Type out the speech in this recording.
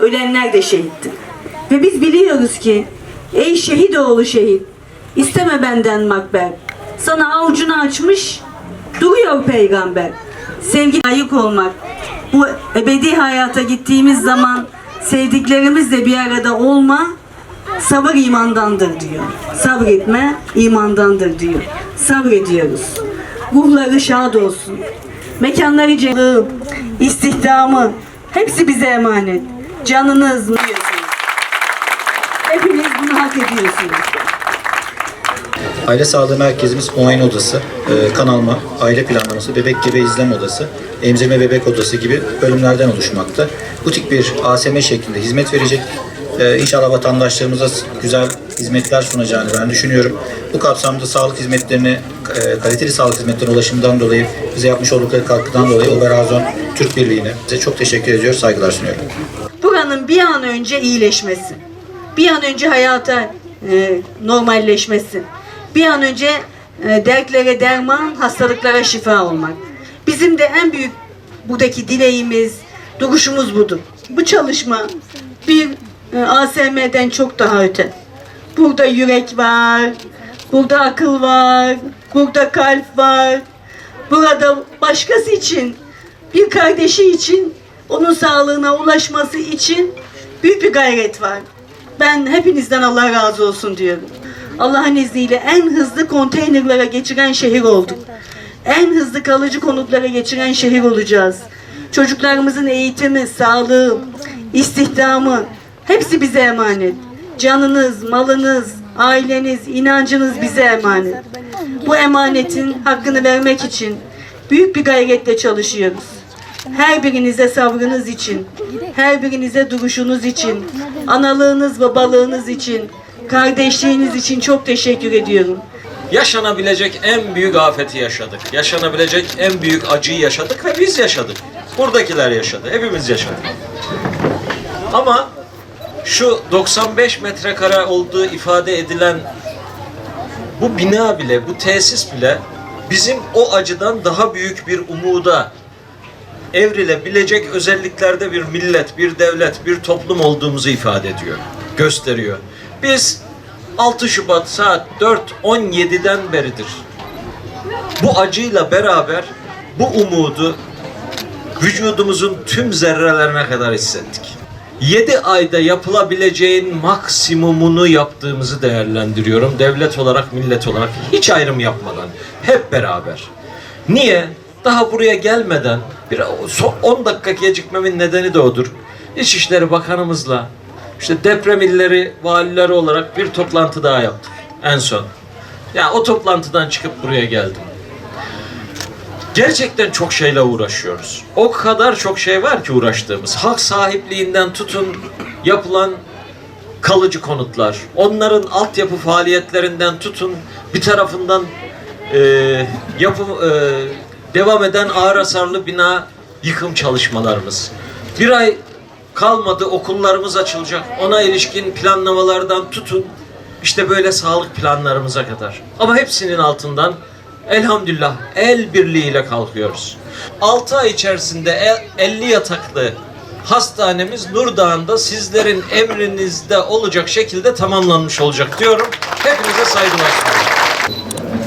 Ölenler de şehitti. Ve biz biliyoruz ki ey şehit oğlu şehit isteme benden makber. Sana avucunu açmış duruyor peygamber. Sevgi layık olmak. Bu ebedi hayata gittiğimiz zaman sevdiklerimizle bir arada olma sabır imandandır diyor. Sabretme imandandır diyor. Sabrediyoruz. Ruhları şad olsun. Mekanları cennet, istihdamı hepsi bize emanet. Canınız mı? Hepiniz bunu hak ediyorsunuz. Aile Sağlığı Merkezimiz muayene odası, e, kan alma, aile planlaması, bebek gebe izleme odası, emzirme bebek odası gibi bölümlerden oluşmakta. Butik bir ASM şeklinde hizmet verecek. E, İnşallah vatandaşlarımıza güzel hizmetler sunacağını ben düşünüyorum. Bu kapsamda sağlık hizmetlerine, e, kaliteli sağlık hizmetlerine ulaşımdan dolayı, bize yapmış oldukları katkıdan dolayı Oberazon Türk Birliği'ne size çok teşekkür ediyor, saygılar sunuyorum. Buranın bir an önce iyileşmesi, bir an önce hayata e, normalleşmesi, bir an önce e, dertlere derman, hastalıklara şifa olmak. Bizim de en büyük buradaki dileğimiz, duruşumuz budur. Bu çalışma bir e, ASM'den çok daha öte. Burada yürek var, burada akıl var, burada kalp var. Burada başkası için, bir kardeşi için, onun sağlığına ulaşması için büyük bir gayret var. Ben hepinizden Allah razı olsun diyorum. Allah'ın izniyle en hızlı konteynerlara geçiren şehir olduk. En hızlı kalıcı konutlara geçiren şehir olacağız. Çocuklarımızın eğitimi, sağlığı, istihdamı hepsi bize emanet. Canınız, malınız, aileniz, inancınız bize emanet. Bu emanetin hakkını vermek için büyük bir gayretle çalışıyoruz. Her birinize sabrınız için, her birinize duruşunuz için, analığınız, babalığınız için, kardeşliğiniz için çok teşekkür ediyorum. yaşanabilecek en büyük afeti yaşadık. Yaşanabilecek en büyük acıyı yaşadık ve biz yaşadık. Buradakiler yaşadı. Hepimiz yaşadık. Ama şu 95 metrekare olduğu ifade edilen bu bina bile, bu tesis bile bizim o acıdan daha büyük bir umuda evrilebilecek özelliklerde bir millet, bir devlet, bir toplum olduğumuzu ifade ediyor, gösteriyor. Biz 6 Şubat saat 4.17'den beridir bu acıyla beraber bu umudu vücudumuzun tüm zerrelerine kadar hissettik. 7 ayda yapılabileceğin maksimumunu yaptığımızı değerlendiriyorum. Devlet olarak, millet olarak hiç ayrım yapmadan. Hep beraber. Niye? Daha buraya gelmeden bir son 10 dakika gecikmemin nedeni de odur. İçişleri Bakanımızla işte deprem illeri valileri olarak bir toplantı daha yaptık en son. Ya o toplantıdan çıkıp buraya geldim. Gerçekten çok şeyle uğraşıyoruz. O kadar çok şey var ki uğraştığımız. Halk sahipliğinden tutun yapılan kalıcı konutlar, onların altyapı faaliyetlerinden tutun bir tarafından e, yapı e, devam eden ağır hasarlı bina yıkım çalışmalarımız. Bir ay kalmadı okullarımız açılacak. Ona ilişkin planlamalardan tutun işte böyle sağlık planlarımıza kadar. Ama hepsinin altından elhamdülillah el birliğiyle kalkıyoruz. 6 ay içerisinde 50 yataklı hastanemiz Nur Dağı'nda sizlerin emrinizde olacak şekilde tamamlanmış olacak diyorum. Hepinize saygılar sunuyorum.